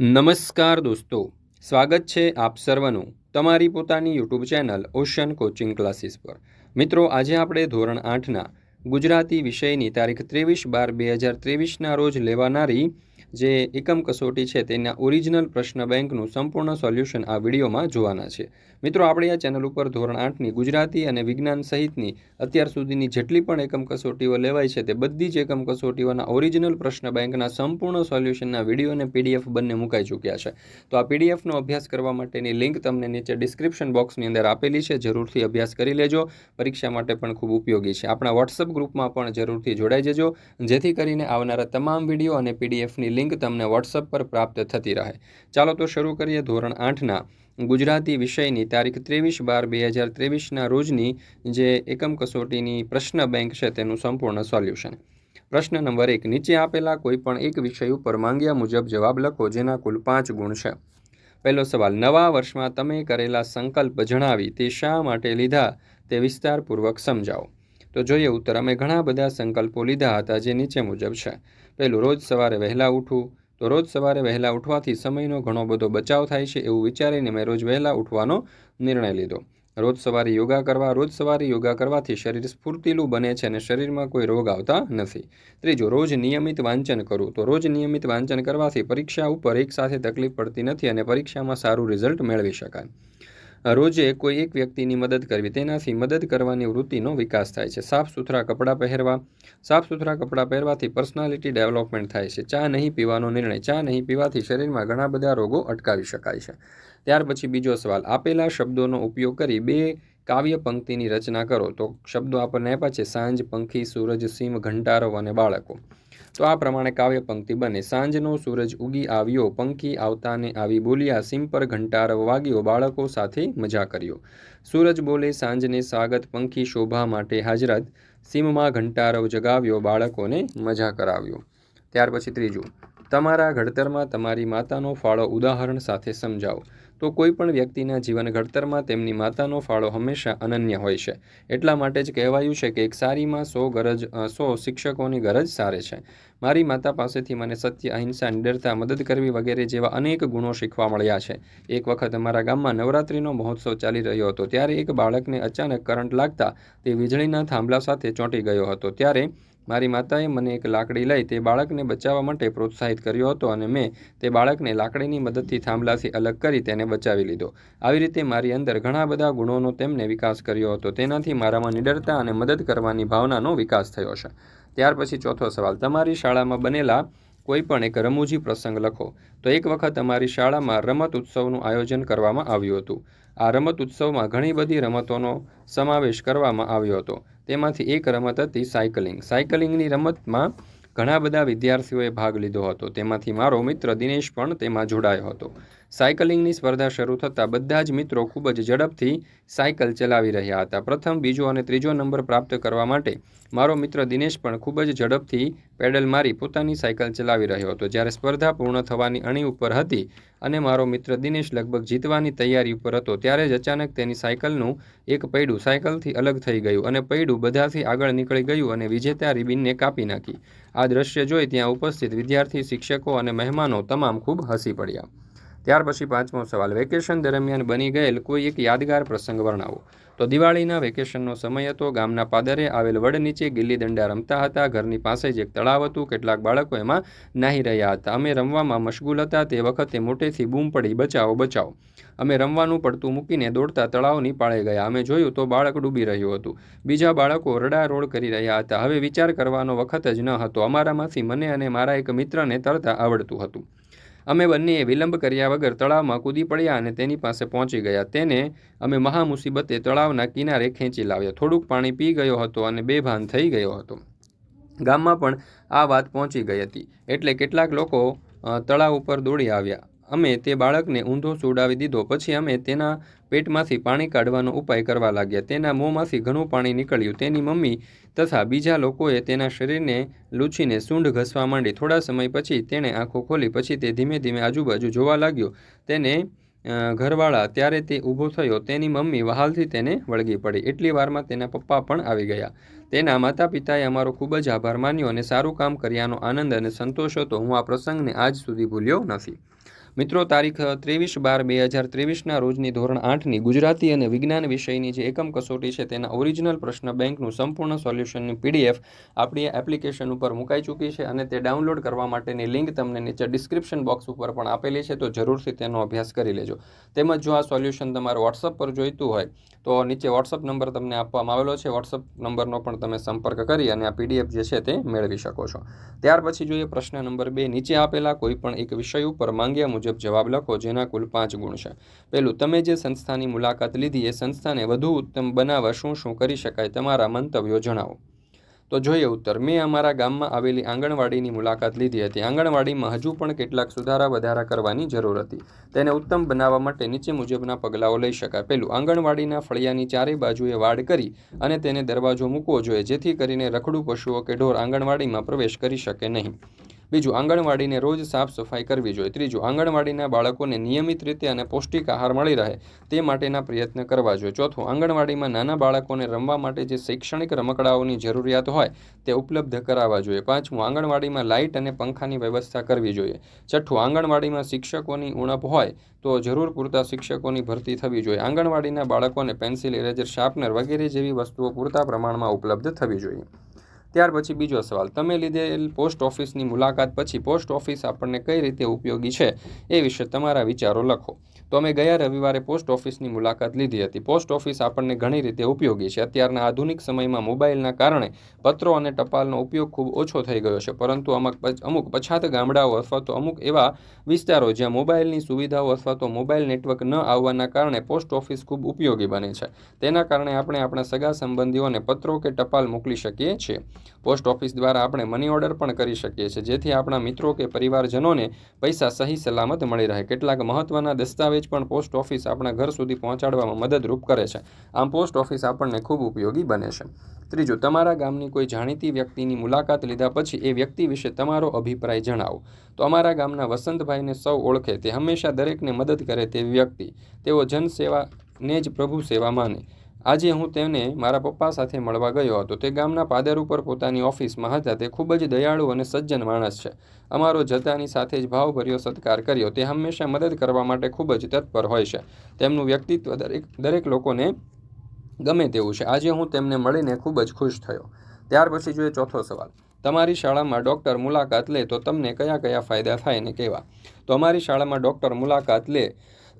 નમસ્કાર દોસ્તો, સ્વાગત છે આપ સર્વનું તમારી પોતાની YouTube channel Ocean coaching classes પર. મિત્રો, આજે આપણે ધોરણ આઠના ગુજરાતી વિષયની તારીખ ત્રેવીસ બાર બે હજાર ત્રેવીસના રોજ લેવાનારી જે એકમ કસોટી છે તેના ઓરિજિનલ પ્રશ્ન બેંકનું સંપૂર્ણ સોલ્યુશન આ વિડીયોમાં જોવાના છે. મિત્રો, આપણે આ ચેનલ ઉપર ધોરણ આઠની ગુજરાતી અને વિજ્ઞાન સહિતની અત્યાર સુધીની જેટલી પણ એકમ કસોટીઓ લેવાય છે તે બધી જ એકમ કસોટીઓના ઓરિજિનલ પ્રશ્ન બેંકના સંપૂર્ણ સોલ્યુશનના વીડિયો અને પીડીએફ બંને મુકાઈ ચૂક્યા છે. તો આ પીડીએફનો અભ્યાસ કરવા માટેની લિંક તમને નીચે ડિસ્ક્રિપ્શન બોક્સની અંદર આપેલી છે. જરૂરથી અભ્યાસ કરી લેજો. પરીક્ષા માટે પણ ખૂબ ઉપયોગી છે. આપણા વોટ્સઅપ ગ્રુપમાં પણ જરૂરથી જોડાઈ જજો. જેથી કરીને આવનારા તમામ વીડિયો અને પીડીએફની લિંક તમને વોટ્સઅપ પર પ્રાપ્ત થતી રહે. ચાલો તો શરૂ કરીએ ધોરણ આઠના ગુજરાતી વિષયની તારીખ ત્રેવીસ બાર બે હજાર ત્રેવીસના રોજની જે એકમ કસોટીની પ્રશ્ન બેંક છે તેનું સંપૂર્ણ સોલ્યુશન. પ્રશ્ન નંબર એક, નીચે આપેલા કોઈપણ એક વિષય ઉપર માંગ્યા મુજબ જવાબ લખો, જેના કુલ પાંચ ગુણ છે. પહેલો સવાલ, નવા વર્ષમાં તમે કરેલા સંકલ્પ જણાવી તે શા માટે લીધા તે વિસ્તારપૂર્વક સમજાવો. તો જોઈએ ઉત્તર. અમે ઘણા બધા સંકલ્પો લીધા હતા જે નીચે મુજબ છે. પહેલું, રોજ સવારે વહેલા ઉઠવું. તો રોજ સવારે વહેલા ઉઠવાથી સમયનો ઘણો બધો બચાવ થાય છે એવું વિચારીને મેં રોજ વહેલા ઉઠવાનો નિર્ણય લીધો. રોજ સવારે યોગા કરવા, રોજ સવારે યોગા કરવાથી શરીર સ્ફૂર્તિલું બને છે અને શરીરમાં કોઈ રોગ આવતા નથી. ત્રીજું, રોજ નિયમિત વાંચન કરવું. તો રોજ નિયમિત વાંચન કરવાથી પરીક્ષા ઉપર એકસાથે તકલીફ પડતી નથી અને પરીક્ષામાં સારું રિઝલ્ટ મેળવી શકાય. રોજે કોઈ એક વ્યક્તિની મદદ કરવી, તેનાથી મદદ કરવાની વૃત્તિનો વિકાસ થાય છે. સાફ સુથરા કપડાં પહેરવા, સાફ સુથરા કપડાં પહેરવાથી પર્સનાલિટી ડેવલપમેન્ટ થાય છે. ચા નહીં પીવાનો નિર્ણય, ચા નહીં પીવાથી શરીરમાં ઘણા બધા રોગો અટકાવી શકાય છે. ત્યાર પછી બીજો સવાલ, આપેલા શબ્દોનો ઉપયોગ કરી બે કાવ્ય પંક્તિની રચના કરો. તો શબ્દો આપણને આપ્યા છે, સાંજ, પંખી, સૂરજ સીમ ઘંટારો અને બાળકો. તો આ પ્રમાણે કાવ્ય પંક્તિ બને. સાંજનો સૂરજ ઉગી આવ્યો, પંખી આવતાને આવી બોલ્યા, સિમ પર ઘંટાર વાગ્યો, બાળકો સાથે મજા કર્યો. સૂરજ બોલે, સાંજને સ્વાગત પંખી શોભા માટે હાજરત. સીમમાં ઘંટારવ જગાવ્યો, બાળકોને મજા કરાવ્યો. ત્યાર પછી ત્રીજું. તમારા ઘડતરમાં તમારી માતાનો ફાળો ઉદાહરણ સાથે સમજાવો. તો કોઈ પણ વ્યક્તિના જીવન ઘડતરમાં તેમની માતાનો ફાળો હંમેશા અનન્ય હોય છે. એટલા માટે જ કહેવાયું છે કે એક સારીમાં સો ગરજ સો શિક્ષકોની ગરજ સારે છે. મારી માતા પાસેથી મને સત્ય, અહિંસા નિડરતા, મદદ કરવી વગેરે જેવા અનેક ગુણો શીખવા મળ્યા છે. એક વખત અમારા ગામમાં નવરાત્રિનો મહોત્સવ ચાલી રહ્યો હતો, ત્યારે એક બાળકને અચાનક કરંટ લાગતા તે વીજળીના થાંભલા સાથે ચોંટી ગયો હતો. ત્યારે મારી માતાએ મને એક લાકડી લઈ તે બાળકને બચાવવા માટે પ્રોત્સાહિત કર્યો હતો અને મેં તે બાળકને લાકડીની મદદથી થાંભલાથી અલગ કરી તેને બચાવી લીધો. આવી રીતે મારી અંદર ઘણા બધા ગુણોનો તેમને વિકાસ કર્યો હતો. તેનાથી મારામાં નિડરતા અને મદદ કરવાની ભાવનાનો વિકાસ થયો છે. ત્યાર પછી ચોથો સવાલ, તમારી શાળામાં બનેલા કોઈ પણ એક રમૂજી પ્રસંગ લખો. તો એક વખત અમારી શાળામાં રમત ઉત્સવનું આયોજન કરવામાં આવ્યું હતું. આ રમત ઉત્સવમાં ઘણી બધી રમતોનો સમાવેશ કરવામાં આવ્યો હતો. તેમાંથી એક રમત હતી સાયકલિંગ. સાયકલિંગની રમતમાં ઘણા બધા વિદ્યાર્થીઓએ ભાગ લીધો હતો. તેમાંથી મારો મિત્ર દિનેશ પણ તેમાં જોડાયો હતો. સાયકલિંગની સ્પર્ધા શરૂ થતાં બધા જ મિત્રો ખૂબ જ ઝડપથી સાયકલ ચલાવી રહ્યા હતા. પ્રથમ, બીજો અને ત્રીજો નંબર પ્રાપ્ત કરવા માટે મારો મિત્ર દિનેશ પણ ખૂબ જ ઝડપથી પેડલ મારી પોતાની સાયકલ ચલાવી રહ્યો હતો. જ્યારે સ્પર્ધા પૂર્ણ થવાની અણી ઉપર હતી અને મારો મિત્ર દિનેશ લગભગ જીતવાની તૈયારી ઉપર હતો, ત્યારે જ અચાનક તેની સાયકલનું એક પૈડું સાયકલથી અલગ થઈ ગયું અને પૈડું બધાથી આગળ નીકળી ગયું અને વિજેતા રિબિનને કાપી નાખી. આ દ્રશ્ય જોઈ ત્યાં ઉપસ્થિત વિદ્યાર્થી, શિક્ષકો અને મહેમાનો તમામ ખૂબ હસી પડ્યા. ત્યાર પછી પાંચમો સવાલ, વેકેશન દરમિયાન બની ગયેલ કોઈ એક યાદગાર પ્રસંગ વર્ણવો. તો દિવાળીના વેકેશનનો સમય હતો, ગામના પાદરે આવેલ વડ નીચે ગિલ્લી દંડા રમતા હતા, ઘરની પાસે જ એક તળાવ હતું, કેટલાક બાળકો એમાં નાહી રહ્યા હતા. અમે રમવામાં મશગુલ હતા, તે વખતે મોટેથી બૂમ પડી, બચાવો બચાવો. અમે રમવાનું પડતું મૂકીને દોડતા તળાવની પાળે ગયા. અમે જોયું તો બાળક ડૂબી રહ્યું હતું. બીજા બાળકો રડારોડ કરી રહ્યા હતા. હવે વિચાર કરવાનો વખત જ ન હતો. અમારામાંથી મને અને મારા એક મિત્રને તરતા આવડતું હતું. અમે બંનેએ વિલંબ કર્યા વગર તળાવમાં કૂદી પડ્યા અને તેની પાસે પહોંચી ગયા. તેને અમે મહા મુસીબતે તળાવના કિનારે ખેંચી લાવ્યા. થોડુંક પાણી પી ગયો હતો અને બેભાન થઈ ગયો હતો. ગામમાં પણ આ વાત પહોંચી ગઈ હતી. એટલે કેટલાક લોકો તળાવ ઉપર દોડી આવ્યા. અમે તે બાળકને ઊંધો સુડાવી દીધો. પછી અમે તેના પેટમાંથી પાણી કાઢવાનો ઉપાય કરવા લાગ્યા. તેના મોંમાંથી ઘણું પાણી નીકળ્યું. તેની મમ્મી તથા બીજા લોકોએ તેના શરીરને લૂછીને સૂંઢ ઘસવા માંડી. થોડા સમય પછી તેણે આંખો ખોલી. પછી તે ધીમે ધીમે આજુબાજુ જોવા લાગ્યો. તેને ઘરવાળા ત્યારે તે ઊભો થયો. તેની મમ્મી વહાલથી તેને વળગી પડી. એટલી વારમાં તેના પપ્પા પણ આવી ગયા. તેના માતા પિતાએ અમારો ખૂબ જ આભાર માન્યો અને સારું કામ કર્યાનો આનંદ અને સંતોષ હતો. હું આ પ્રસંગને આજ સુધી ભૂલ્યો નથી. મિત્રો, તારીખ ત્રેવીસ બાર બે હજાર ત્રેવીસના રોજની ધોરણ આઠની ગુજરાતી અને વિજ્ઞાન વિષયની જે એકમ કસોટી છે, તેના ઓરિજિનલ પ્રશ્ન બેંકનું સંપૂર્ણ સોલ્યુશનની પીડીએફ આપણી એપ્લિકેશન ઉપર મુકાઈ ચૂકી છે અને તે ડાઉનલોડ કરવા માટેની લિંક તમને નીચે ડિસ્ક્રિપ્શન બોક્સ ઉપર પણ આપેલી છે, તો જરૂરથી તેનો અભ્યાસ કરી લેજો. તેમજ જો આ સોલ્યુશન તમારે વોટ્સઅપ પર જોઈતું હોય, તો નીચે વોટ્સઅપ નંબર તમને આપવામાં આવેલો છે. વોટ્સઅપ નંબરનો પણ તમે સંપર્ક કરી અને આ પીડીએફ જે છે, તે મેળવી શકો છો. ત્યાર પછી જોઈએ પ્રશ્ન નંબર બે. નીચે આપેલા કોઈપણ એક વિષય ઉપર માંગ્યા મુજબ જવાબ લખો, જેના કુલ પાંચ ગુણ છે. પહેલું, તમે જે સંસ્થાની મુલાકાત લીધી, એ સંસ્થાને વધુ ઉત્તમ બનાવવા શું શું કરી શકાય તમારા મંતવ્યો જણાવો. તો જોઈએ ઉત્તર, મેં અમારા ગામમાં આવેલી આંગણવાડીની મુલાકાત લીધી હતી. આંગણવાડીમાં હજુ પણ કેટલાક સુધારા વધારા કરવાની જરૂર હતી. તેને ઉત્તમ બનાવવા માટે નીચે મુજબના પગલાઓ લઈ શકાય. પહેલું, આંગણવાડીના ફળિયાની ચારે બાજુએ વાડ કરી અને તેને દરવાજો મૂકવો જોઈએ, જેથી કરીને રખડું પશુઓ કે ઢોર આંગણવાડીમાં પ્રવેશ કરી શકે નહીં. બીજું, આંગણવાડીને રોજ સાફ સફાઈ કરવી જોઈએ. ત્રીજું, આંગણવાડીના બાળકોને નિયમિત રીતે અને પૌષ્ટિક આહાર મળી રહે તે માટેના પ્રયત્ન કરવા જોઈએ. ચોથું, આંગણવાડીમાં નાના બાળકોને રમવા માટે જે શૈક્ષણિક રમકડાઓની જરૂરિયાત હોય તે ઉપલબ્ધ કરાવવા જોઈએ. પાંચમું, આંગણવાડીમાં લાઇટ અને પંખાની વ્યવસ્થા કરવી જોઈએ. છઠ્ઠું, આંગણવાડીમાં શિક્ષકોની ઉણપ હોય તો જરૂર પૂરતા શિક્ષકોની ભરતી થવી જોઈએ. આંગણવાડીના બાળકોને પેન્સિલ, ઇરેઝર, શાર્પનર વગેરે જેવી વસ્તુઓ પૂરતા પ્રમાણમાં ઉપલબ્ધ થવી જોઈએ. ત્યાર પછી બીજો સવાલ, તમે લીધેલ પોસ્ટ ઓફિસની મુલાકાત પછી પોસ્ટ ઓફિસ આપણને કઈ રીતે ઉપયોગી છે એ વિશે તમારા વિચારો લખો. તો અમે ગયા રવિવારે પોસ્ટ ઓફિસની મુલાકાત લીધી હતી. પોસ્ટ ઓફિસ આપણને ઘણી રીતે ઉપયોગી છે. અત્યારના આધુનિક સમયમાં મોબાઈલના કારણે પત્રો અને ટપાલનો ઉપયોગ ખૂબ ઓછો થઈ ગયો છે. પરંતુ અમુક અમુક પછાત ગામડાઓ અથવા તો અમુક એવા વિસ્તારો જ્યાં મોબાઈલની સુવિધાઓ અથવા તો મોબાઈલ નેટવર્ક ન આવવાના કારણે પોસ્ટ ઓફિસ ખૂબ ઉપયોગી બને છે. તેના કારણે આપણે આપણા સગા સંબંધીઓને પત્રો કે ટપાલ મોકલી શકીએ છીએ. પોસ્ટ ઓફિસ દ્વારા આપણે મની ઓર્ડર પણ કરી શકીએ છીએ. જેથી આપણા મિત્રો કે પરિવારજનોને પૈસા સહી સલામત મળી રહે. કેટલાક મહત્ત્વના દસ્તાવેજ પણ પોસ્ટ ઓફિસ આપણા ઘર સુધી પહોંચાડવામાં મદદરૂપ કરે છે. આમ પોસ્ટ ઓફિસ આપણને ખૂબ ઉપયોગી બને છે. ત્રીજું, તમારા ગામની કોઈ જાણીતી વ્યક્તિની મુલાકાત લીધા પછી એ વ્યક્તિ વિશે તમારો અભિપ્રાય જણાવો. તો અમારા ગામના વસંતભાઈને સૌ ઓળખે. તે હંમેશા દરેકને મદદ કરે તે વ્યક્તિ. તેઓ જનસેવાને જ પ્રભુ સેવા માને. આજે હું તેને મારા પપ્પા સાથે મળવા ગયો હતો. તે ગામના પાદર ઉપર પોતાની ઓફિસમાં હતા. તે ખૂબ જ દયાળુ અને સજ્જન માણસ છે. અમારો જતાની સાથે જ ભાવભર્યો સત્કાર કર્યો. તે હંમેશા મદદ કરવા માટે ખૂબ જ તત્પર હોય છે. તેમનું વ્યક્તિત્વ દરેક દરેક લોકોને ગમે તેવું છે. આજે હું તેમને મળીને ખૂબ જ ખુશ થયો. ત્યાર પછી જોઈએ ચોથો સવાલ. તમારી શાળામાં ડૉક્ટર મુલાકાત લે તો તમને કયા કયા ફાયદા થાય ને કેવા? તો અમારી શાળામાં ડૉક્ટર મુલાકાત લે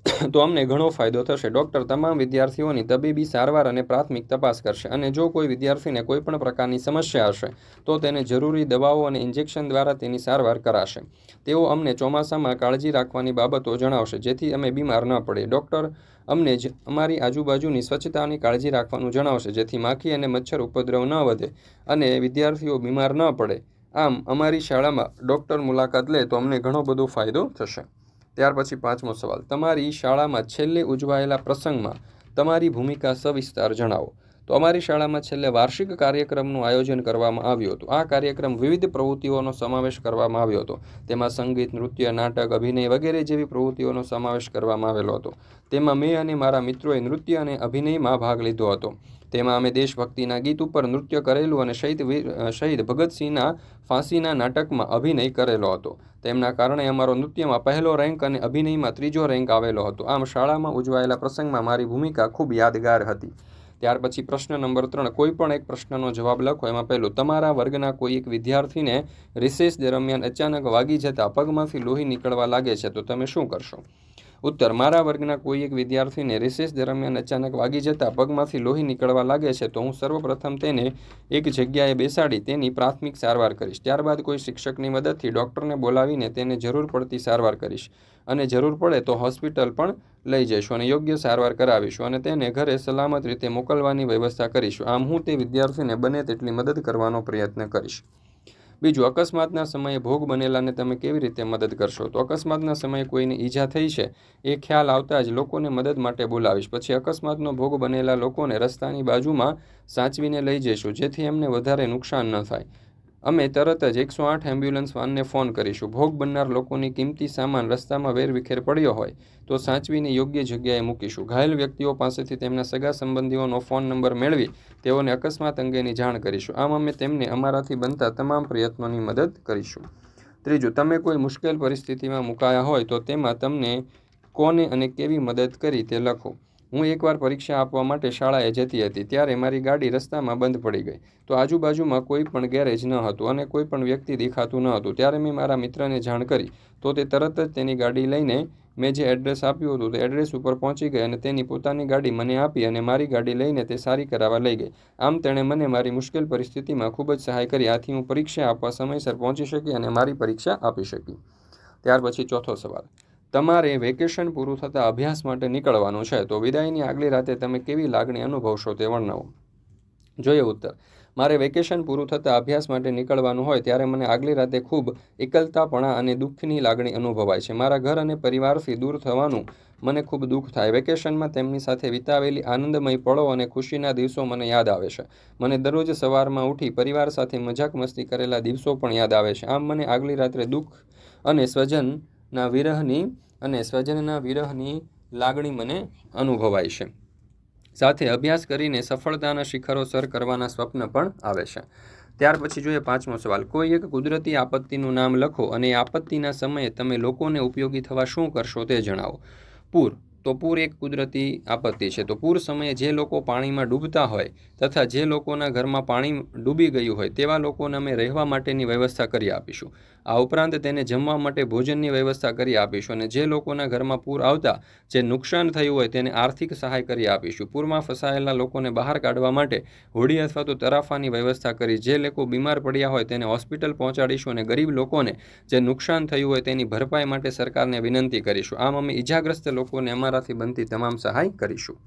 તો અમને ઘણો ફાયદો થશે. ડૉક્ટર તમામ વિદ્યાર્થીઓની તબીબી સારવાર અને પ્રાથમિક તપાસ કરશે અને જો કોઈ વિદ્યાર્થીને કોઈ પણ પ્રકારની સમસ્યા હશે, તો તેને જરૂરી દવાઓ અને ઇન્જેક્શન દ્વારા તેની સારવાર કરાશે. તેઓ અમને ચોમાસામાં કાળજી રાખવાની બાબતો જણાવશે, જેથી અમે બીમાર ન પડીએ. ડૉક્ટર અમને જ અમારી આજુબાજુની સ્વચ્છતાની કાળજી રાખવાનું જણાવશે, જેથી માખી અને મચ્છર ઉપદ્રવ ન વધે અને વિદ્યાર્થીઓ બીમાર ન પડે. આમ, અમારી શાળામાં ડૉક્ટર મુલાકાત લે તો અમને ઘણો બધો ફાયદો થશે. ત્યાર પછી પાંચમો સવાલ. તમારી શાળામાં છેલ્લે ઉજવાયેલા પ્રસંગમાં તમારી ભૂમિકા સવિસ્તાર જણાવો. તો અમારી શાળામાં છેલ્લે વાર્ષિક કાર્યક્રમનું આયોજન કરવામાં આવ્યું હતું. આ કાર્યક્રમ વિવિધ પ્રવૃત્તિઓનો સમાવેશ કરવામાં આવ્યો હતો. તેમાં સંગીત, નૃત્ય, નાટક, અભિનય વગેરે જેવી પ્રવૃત્તિઓનો સમાવેશ કરવામાં આવેલો હતો. તેમાં મેં અને મારા મિત્રોએ નૃત્ય અને અભિનયમાં ભાગ લીધો હતો. તેમાં અમે દેશભક્તિના ગીત ઉપર નૃત્ય કરેલું અને શહીદ શહીદ ભગતસિંહના ફાંસીના નાટકમાં અભિનય કરેલો હતો. તેમના કારણે અમારો નૃત્યમાં પહેલો રેન્ક અને અભિનયમાં ત્રીજો રેન્ક આવેલો હતો. આમ શાળામાં ઉજવાયેલા પ્રસંગમાં મારી ભૂમિકા ખૂબ યાદગાર હતી. ત્યાર પછી પ્રશ્ન નંબર ત્રણ, કોઈ પણ એક પ્રશ્નનો જવાબ લખો. એમાં પહેલું, તમારા વર્ગના કોઈ એક વિદ્યાર્થીને રિસેસ દરમિયાન અચાનક વાગી જતા પગમાંથી લોહી નીકળવા લાગે છે, તો તમે શું કરશો? ઉત્તર, મારા વર્ગના કોઈ એક વિદ્યાર્થીને રિસેસ દરમિયાન અચાનક વાગી જતાં પગમાંથી લોહી નીકળવા લાગે છે, તો હું સર્વપ્રથમ તેને એક જગ્યાએ બેસાડી તેની પ્રાથમિક સારવાર કરીશ. ત્યારબાદ કોઈ શિક્ષકની મદદથી ડૉક્ટરને બોલાવીને તેને જરૂર પડતી સારવાર કરીશ અને જરૂર પડે તો હોસ્પિટલ પણ લઈ જઈશું અને યોગ્ય સારવાર કરાવીશું અને તેને ઘરે સલામત રીતે મોકલવાની વ્યવસ્થા કરીશું. આમ હું તે વિદ્યાર્થીને બને તેટલી મદદ કરવાનો પ્રયત્ન કરીશ. બીજું, અકસ્માતના સમયે ભોગ બનેલાને તમે કેવી રીતે મદદ કરશો? તો અકસ્માતના સમયે કોઈને ઈજા થઈ છે, એ ખ્યાલ આવતા જ લોકોને મદદ માટે બોલાવીશ. પછી અકસ્માતનો ભોગ બનેલા લોકોને રસ્તાની બાજુમાં સાચવીને લઈ જઈશું, જેથી એમને વધારે નુકસાન ન થાય. અમે તરત જ એકસો આઠ એમ્બ્યુલન્સ વાનને ફોન કરીશું. ભોગ બનનાર લોકોની કિંમતી સામાન રસ્તામાં વેરવિખેર પડ્યો હોય તો સાચવીને યોગ્ય જગ્યાએ મૂકીશું. ઘાયલ વ્યક્તિઓ પાસેથી તેમના સગા સંબંધીઓનો ફોન નંબર મેળવી તેઓને અકસ્માત અંગેની જાણ કરીશું. આમ અમે તેમને અમારાથી બનતા તમામ પ્રયત્નોની મદદ કરીશું. ત્રીજું, તમે કોઈ મુશ્કેલ પરિસ્થિતિમાં મુકાયા હોય તો તેમાં તમને કોને અને કેવી મદદ કરી તે લખો. હું એકવાર પરીક્ષા આપવા માટે શાળાએ જતી હતી, ત્યારે મારી ગાડી રસ્તામાં બંધ પડી ગઈ. તો આજુબાજુમાં કોઈ પણ ગેરેજ ન હતું અને કોઈ પણ વ્યક્તિ દેખાતું ન હતું. ત્યારે મેં મારા મિત્રને જાણ કરી. તો તે તરત જ તેની ગાડી લઈને મેં જે એડ્રેસ આપ્યું હતું, તે એડ્રેસ ઉપર પહોંચી ગઈ અને તેની પોતાની ગાડી મને આપી અને મારી ગાડી લઈને તે સારી કરાવવા લઈ ગઈ. આમ તેણે મને મારી મુશ્કેલ પરિસ્થિતિમાં ખૂબ જ સહાય કરી. આથી હું પરીક્ષા આપવા સમયસર પહોંચી શકી અને મારી પરીક્ષા આપી શકી. ત્યાર પછી ચોથો સવાલ. તમારે વેકેશન પૂરું થતાં અભ્યાસ માટે નીકળવાનું છે, તો વિદાયની આગલી રાતે તમે કેવી લાગણી અનુભવશો તે વર્ણવો. જોઈએ ઉત્તર. મારે વેકેશન પૂરું થતાં અભ્યાસ માટે નીકળવાનું હોય, ત્યારે મને આગલી રાતે ખૂબ એકલતાપણા અને દુઃખની લાગણી અનુભવાય છે. મારા ઘર અને પરિવારથી દૂર થવાનું મને ખૂબ દુઃખ થાય. વેકેશનમાં તેમની સાથે વિતાવેલી આનંદમય પળો અને ખુશીના દિવસો મને યાદ આવે છે. મને દરરોજ સવારમાં ઉઠી પરિવાર સાથે મજાક મસ્તી કરેલા દિવસો પણ યાદ આવે છે. આમ મને આગલી રાત્રે દુઃખ અને સ્વજનના વિરહની અને સ્વજનના વિરહની લાગણી મને અનુભવાય છે. સાથે અભ્યાસ કરીને સફળતાના શિખરો સર કરવાના સ્વપ્ન પણ આવે છે. ત્યાર પછી જોઈએ પાંચમો સવાલ. કોઈ એક કુદરતી આપત્તિનું નામ લખો અને આપત્તિના સમયે તમે લોકોને ઉપયોગી થવા શું કરશો તે જણાવો. પૂર. તો પૂર એક કુદરતી આપત્તિ છે. તો પૂર સમયે જે લોકો પાણીમાં ડૂબતા હોય તથા જે લોકોના ઘરમાં પાણી ડૂબી ગયું હોય તેવા લોકોને અમે રહેવા માટેની વ્યવસ્થા કરી આપીશું. આ ઉપરાંત તેને જમવા માટે ભોજનની વ્યવસ્થા કરી આપીશું અને જે લોકોના ઘરમાં પૂર આવતા, જે નુકસાન થયું હોય તેને આર્થિક સહાય કરી આપીશું. પૂરમાં ફસાયેલા લોકોને બહાર કાઢવા માટે હોડી અથવા તો તરાફાની વ્યવસ્થા કરી, જે લોકો બીમાર પડ્યા હોય તેને હોસ્પિટલ પહોંચાડીશું અને ગરીબ લોકોને જે નુકસાન થયું હોય તેની ભરપાઈ માટે સરકારને વિનંતી કરીશું. આમ અમે ઈજાગ્રસ્ત લોકોને અમારાથી બનતી તમામ સહાય કરીશું.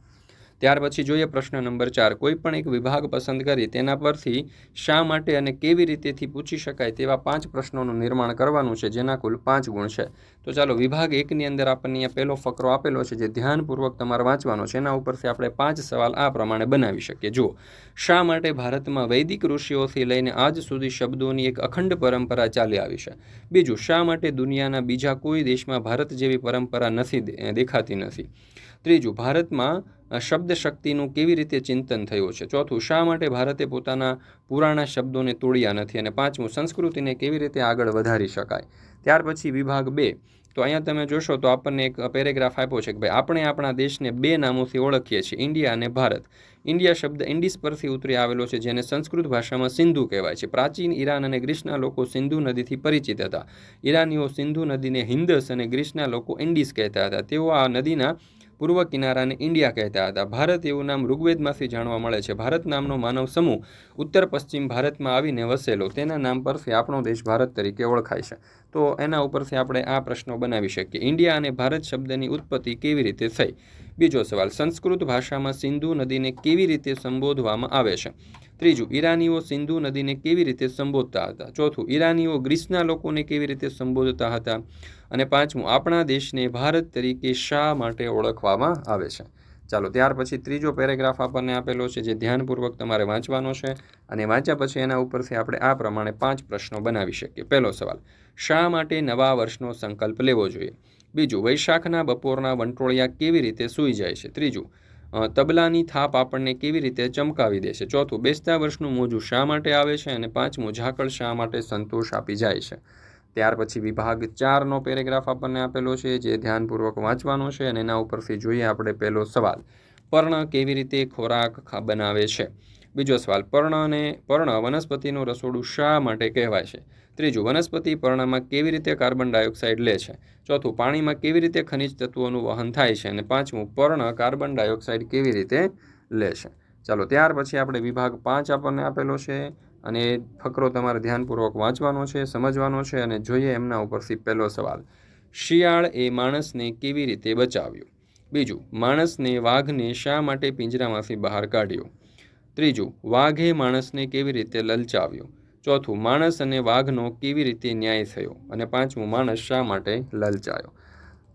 ત્યાર પછી જોઈએ પ્રશ્ન નંબર ચાર. કોઈ પણ એક વિભાગ પસંદ કરી તેના પરથી શા માટે અને કેવી રીતેથી પૂછી શકાય તેવા પાંચ પ્રશ્નોનું નિર્માણ કરવાનું છે, જેના કુલ પાંચ ગુણ છે. તો ચાલો, વિભાગ એકની અંદર આપણને પહેલો ફકરો આપેલો છે જે ધ્યાનપૂર્વક તમારે વાંચવાનો છે. એના ઉપરથી આપણે પાંચ સવાલ આ પ્રમાણે બનાવી શકીએ. જુઓ. શા માટે ભારતમાં વૈદિક ઋષિઓથી લઈને આજ સુધી શબ્દોની એક અખંડ પરંપરા ચાલી આવી છે? બીજું, શા માટે દુનિયાના બીજા કોઈ દેશમાં ભારત જેવી પરંપરા નથી દેખાતી નથી? ત્રીજું, ભારતમાં શબ્દ શક્તિનું કેવી રીતે ચિંતન થયું છે? ચોથું, શા માટે ભારતે પોતાના પુરાણા શબ્દોને તોડ્યા નથી અને પાંચમું, સંસ્કૃતિને કેવી રીતે આગળ વધારી શકાય? ત્યાર પછી વિભાગ બે. તો અહીંયા તમે જોશો તો આપણને એક પેરેગ્રાફ આપ્યો છે કે ભાઈ, આપણે આપણા દેશને બે નામોથી ઓળખીએ છીએ, ઇન્ડિયા અને ભારત. ઇન્ડિયા શબ્દ ઇન્ડિસ પરથી ઉતરી આવેલો છે, જેને સંસ્કૃત ભાષામાં સિંધુ કહેવાય છે. પ્રાચીન ઈરાન અને ગ્રીસના લોકો સિંધુ નદીથી પરિચિત હતા. ઈરાનીઓ સિંધુ નદીને હિન્દસ અને ગ્રીસના લોકો ઇન્ડિસ કહેતા હતા. તેઓ આ નદીના પૂર્વ કિનારાને ઇન્ડિયા કહેતા હતા. ભારત એવું નામ ઋગ્વેદમાંથી જાણવા મળે છે. ભારત નામનો માનવ સમૂહ ઉત્તર પશ્ચિમ ભારતમાં આવીને વસેલો. તેના નામ પરથી આપણો દેશ ભારત તરીકે ઓળખાય છે. તો એના ઉપરથી આપણે આ પ્રશ્નો બનાવી શકીએ. ઇન્ડિયા અને ભારત શબ્દની ઉત્પત્તિ કેવી રીતે થઈ? બીજો સવાલ, સંસ્કૃત ભાષામાં સિંધુ નદીને કેવી રીતે સંબોધવામાં આવે છે? ત્રીજું, ઈરાનીઓ સિંધુ નદીને કેવી રીતે સંબોધતા હતા? ચોથું, ઈરાનીઓ ગ્રીસના લોકોને કેવી રીતે સંબોધતા હતા? અને પાંચમું, આપણા દેશને ભારત તરીકે શા માટે ઓળખવામાં આવે છે? ચાલો, ત્યાર પછી ત્રીજો પેરેગ્રાફ આપણને આપેલો છે, જે ધ્યાનપૂર્વક તમારે વાંચવાનો છે. અને વાંચ્યા પછી એના ઉપરથી આપણે આ પ્રમાણે પાંચ પ્રશ્નો બનાવી શકીએ. પહેલો સવાલ, શા માટે નવા વર્ષનો સંકલ્પ લેવો જોઈએ? બીજું, વૈશાખના બપોરના વંટોળિયા કેવી રીતે સૂઈ જાય છે? ત્રીજું તબલાની થાપ આપણને કેવી રીતે ચમકાવી દે છે? ચોથું, બેસતા વર્ષનું મોજું શા માટે આવે છે? અને પાંચમું, ઝાકળ શા માટે સંતોષ આપી જાય છે? ત્યાર પછી વિભાગ ચારનો પેરેગ્રાફ આપણને આપેલો છે, જે ધ્યાનપૂર્વક વાંચવાનો છે અને એના ઉપરથી જોઈએ આપણે પહેલો સવાલ. પર્ણ કેવી રીતે ખોરાક બનાવે છે? બીજો સવાલ, પર્ણને, પર્ણ વનસ્પતિનું રસોડું શા માટે કહેવાય છે? ત્રીજું, વનસ્પતિ પર્ણમાં કેવી રીતે કાર્બન ડાયોક્સાઇડ લે છે? ચોથું, પાણીમાં કેવી રીતે ખનિજ તત્વોનું વહન થાય છે? અને પાંચમું, પર્ણ કાર્બન ડાયોક્સાઇડ કેવી રીતે લે છે? ચાલો, ત્યાર પછી આપણે વિભાગ પાંચ આપણને આપેલો છે અને ફકરો તમારે ધ્યાનપૂર્વક વાંચવાનો છે, સમજવાનો છે અને જોઈએ એમના ઉપરથી પહેલો સવાલ. શિયાળ એ માણસને કેવી રીતે બચાવ્યો? બીજું, માણસને વાઘને શા માટે પિંજરામાંથી બહાર કાઢ્યો? ત્રીજું, વાઘે માણસને કેવી રીતે લલચાવ્યો? ચોથું, માણસ અને વાઘનો કેવી રીતે ન્યાય થયો? અને પાંચમું, માણસ શા માટે લલચાયો?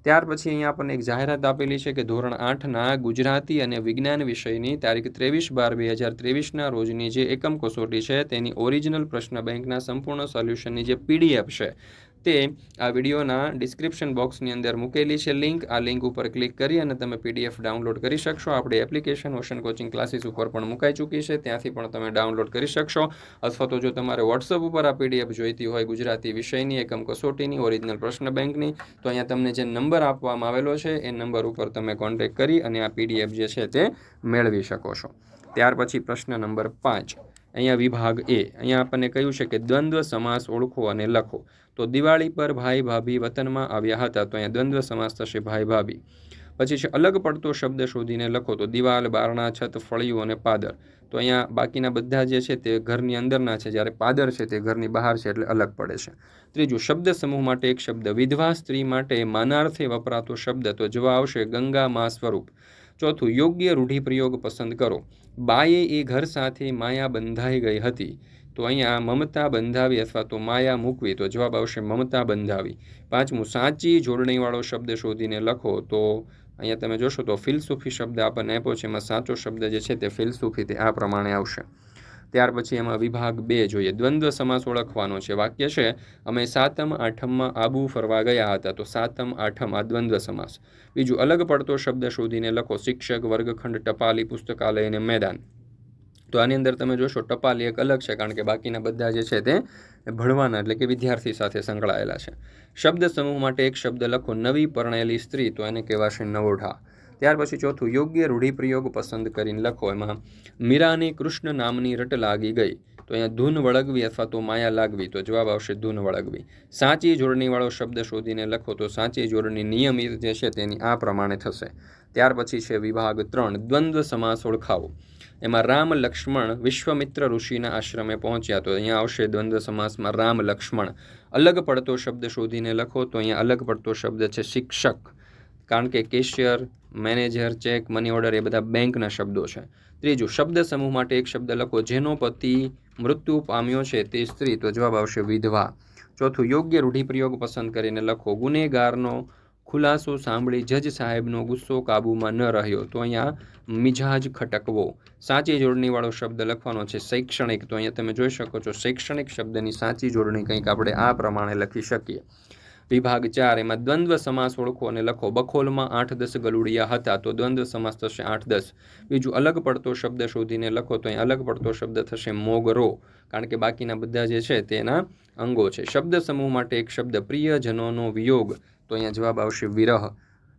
ત્યાર પછી અહીંયા આપણને એક જાહેરાત આપેલી છે કે ધોરણ આઠના ગુજરાતી અને વિજ્ઞાન વિષયની તારીખ ત્રેવીસ બાર બે હજાર ત્રેવીસના રોજની જે એકમ કસોટી છે તેની ઓરિજિનલ પ્રશ્ન બેંકના સંપૂર્ણ સોલ્યુશનની જે પીડીએફ છે તે આ વિડીયોના ડિસ્ક્રિપ્શન બોક્સની અંદર મૂકેલી છે લિંક આ લિંક ઉપર ક્લિક કરી અને તમે પીડીએફ ડાઉનલોડ કરી શકશો. આપણી એપ્લિકેશન ઓશન કોચિંગ ક્લાસીસ ઉપર પણ મુકાઈ ચૂકી છે. ત્યાંથી પણ તમે ડાઉનલોડ કરી શકશો. અથવા તો જો તમારે વોટ્સઅપ ઉપર આ પીડીએફ જોઈતી હોય ગુજરાતી વિષયની, એકમ કસોટીની ઓરિજિનલ પ્રશ્ન બેંકની, તો અહીંયા તમને જે નંબર આપવામાં આવેલો છે, એ નંબર ઉપર તમે કોન્ટેક્ટ કરી અને આ પીડીએફ જે છે તે મેળવી શકો છો. ત્યાર પછી પ્રશ્ન નંબર પાંચ. અહીંયા વિભાગ એ. અહીંયા આપણને કહ્યું છે કે દ્વંદ્વ સમાસ ઓળખો અને લખો. તો દિવાળી પર ભાઈ ભાભી વતનમાં આવ્યા હતા, તો અહીંયા દ્વંદ્વ સમાસ થશે ભાઈ ભાભી. પછી છે, અલગ પડતો શબ્દ શોધીને લખો, તો દિવાલ, બારણા, છત, ફળિયું અને પાદર. તો અહીંયા બાકીના બધા જે છે તે ઘરની અંદરના છે, જ્યારે પાદર છે તે ઘરની બહાર છે એટલે અલગ પડે છે. ત્રીજું, શબ્દ સમૂહ માટે એક શબ્દ, વિધવા સ્ત્રી માટે માનાર્થે વપરાતો શબ્દ, તો જવા આવશે ગંગા મા સ્વરૂપ. ચોથું, યોગ્ય રૂઢિપ્રયોગ પસંદ કરો. બાએ એ ઘર સાથે માયા બંધાઈ ગઈ હતી. તો અહીંયા મમતા બંધાવી અથવા તો માયા મૂકવી, તો જવાબ આવશે મમતા બંધાવી. પાંચમું, સાચી જોડણીવાળો શબ્દ શોધીને લખો. તો અહીંયા તમે જોશો તો ફિલસૂફી શબ્દ આપણને આપ્યો છે. એમાં સાચો શબ્દ જે છે તે ફિલસૂફી તે આ પ્રમાણે આવશે. ત્યાર પછી એમાં વિભાગ બે જોઈએ. દ્વંદ્વ સમાસ ઓળખવાનો છે. વાક્ય છે, અમે સાતમ આઠમમાં આબુ ફરવા ગયા હતા, તો સાતમ આઠમ આ દ્વંદ્વ સમાસ. બીજું, અલગ પડતો શબ્દ શોધીને લખો, શિક્ષક, વર્ગખંડ, ટપાલી, પુસ્તકાલય અને મેદાન. તો આની અંદર તમે જોશો, ટપાલી એક અલગ છે, કારણ કે બાકીના બધા જે છે તે ભણવાના, એટલે કે વિદ્યાર્થી સાથે સંકળાયેલા છે. શબ્દ સમૂહ માટે એક શબ્દ લખો, નવી પરણેલી સ્ત્રી, તો એને કહેવાશે નવોઢા. ત્યાર પછી ચોથું, યોગ્ય રૂઢિપ્રયોગ પસંદ કરીને લખો. એમાં મીરાને કૃષ્ણ નામની રટ લાગી ગઈ. તો અહીંયા, ધૂન વળગવી અથવા તો માયા લાગવી. તો જવાબ આવશે, ધૂન વળગવી. સાચી જોડણીવાળો શબ્દ શોધીને લખો તો સાચી જોડણી નિયમિત જે છે તેની આ પ્રમાણે થશે. ત્યાર પછી છે વિભાગ ત્રણ, દ્વંદ્વ સમાસ ઓળખાવો. એમાં, રામ લક્ષ્મણ વિશ્વમિત્ર ઋષિના આશ્રમે પહોંચ્યા. તો અહીંયા આવશે, દ્વંદ્વ સમાસમાં રામ લક્ષ્મણ. અલગ પડતો શબ્દ શોધીને લખો તો અહીંયા અલગ પડતો શબ્દ છે, શિક્ષક. કારણ કે cashier manager cheque money order એ બધા બેંકના શબ્દો છે. ત્રીજું, શબ્દ સમૂહ માટે એક શબ્દ લખો, જેનો પતિ મૃત્યુ પામ્યો છે તે સ્ત્રી, તો જવાબ આવશે વિધવા. ચોથું, યોગ્ય રૂઢિપ્રયોગ પસંદ કરીને લખો, ગુનેગારનો ખુલાસો સાંભળી જજ સાહેબનો ગુસ્સો કાબૂમાં ન રહ્યો, તો અહીંયા મિજાજ ખટકવો. સાચી જોડણીવાળો શબ્દ લખવાનો છે શૈક્ષણિક, તો અહીંયા તમે જોઈ શકો છો શૈક્ષણિક શબ્દની સાચી જોડણી કંઈક આપણે આ પ્રમાણે લખી શકીએ. વિભાગ ચાર, એમાં દ્વંદ્વ સમાસ ઓળખો અને લખો. બખોલમાં આઠ દસ ગલુડિયા હતા, તો દ્વંદ્વ સમાસ થશે આઠ દસ. બીજું, અલગ પડતો શબ્દ શોધીને લખો, તો અહીં અલગ પડતો શબ્દ થશે મોગરો. કારણ કે બાકીના બધા જે છે તેના અંગો છે. શબ્દ સમૂહ માટે એક શબ્દ, પ્રિયજનોનો વિયોગ. તો અહીંયા જવાબ આવશે વિરહ.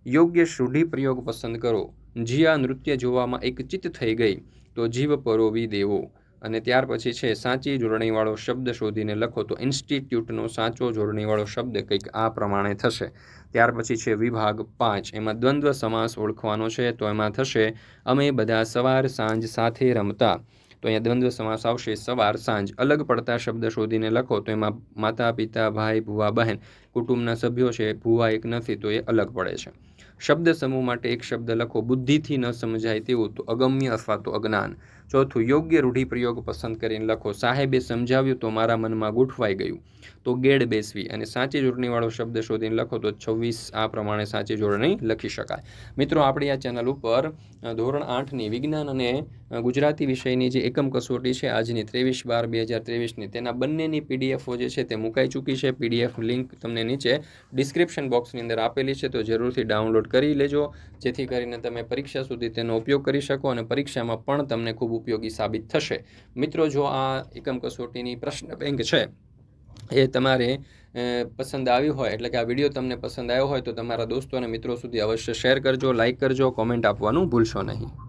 યોગ્ય શ્રુઢિ પ્રયોગ પસંદ કરો. જીયા નૃત્ય જોવામાં એક ચિત્ત થઈ ગઈ, તો જીવ પરોવી દેવો. અને ત્યાર પછી છે, સાચી જોડણીવાળો શબ્દ શોધીને લખો તો ઇન્સ્ટિટ્યૂટનો સાચો જોડણીવાળો શબ્દ કંઈક આ પ્રમાણે થશે. ત્યાર પછી છે, વિભાગ પાંચ. એમાં દ્વંદ્વ સમાસ ઓળખવાનો છે, તો એમાં થશે, અમે બધા સવાર સાંજ સાથે રમતા. તો અહીંયા દ્વંદ્વ સમાસ આવશે, સવાર સાંજ. અલગ પડતા શબ્દ શોધીને લખો તો એમાં માતા, પિતા, ભાઈ, ભુવા, બહેન, કુટુંબના સભ્યો છે, ભુવા એક નથી તો એ અલગ પડે છે. શબ્દ સમૂહ માટે એક શબ્દ લખો, બુદ્ધિથી ન સમજાય તેવું તો અગમ્ય અથવા તો અજ્ઞાન. ચોથું, યોગ્ય રૂઢિપ્રયોગ પસંદ કરીને લખો. સાહેબે સમજાવ્યું તો મારા મનમાં ગોઠવાઈ ગયું. તો ગેડ બેસવી અને સાચી જોડણીવાળો શબ્દ શોધીને લખો તો છવ્વીસ આ પ્રમાણે સાચી જોડણી લખી શકાય. મિત્રો, આપણી આ ચેનલ ઉપર ધોરણ આઠની વિજ્ઞાન અને ગુજરાતી વિષયની જે એકમ કસોટી છે, આજની ત્રેવીસ બાર બે હજાર ત્રેવીસની, તેના બંનેની પીડીએફો જે છે તે મુકાઈ ચૂકી છે. પીડીએફ લિંક તમને નીચે ડિસ્ક્રિપ્શન બોક્સની અંદર આપેલી છે, તો જરૂરથી ડાઉનલોડ કરી લેજો, જેથી કરીને તમે પરીક્ષા સુધી તેનો ઉપયોગ કરી શકો અને પરીક્ષામાં પણ તમને ખૂબ ઉપયોગી સાબિત થશે. મિત્રો, જો આ એકમ કસોટીની પ્રશ્ન બેંક છે, એ તમારે પસંદ આવ્યું હોય, એટલે કે આ વીડિયો તમને પસંદ આવ્યો હોય, તો તમારા દોસ્તો અને મિત્રો સુધી અવશ્ય શેર કરજો લાઇક કરજો, કોમેન્ટ આપવાનું ભૂલશો નહીં.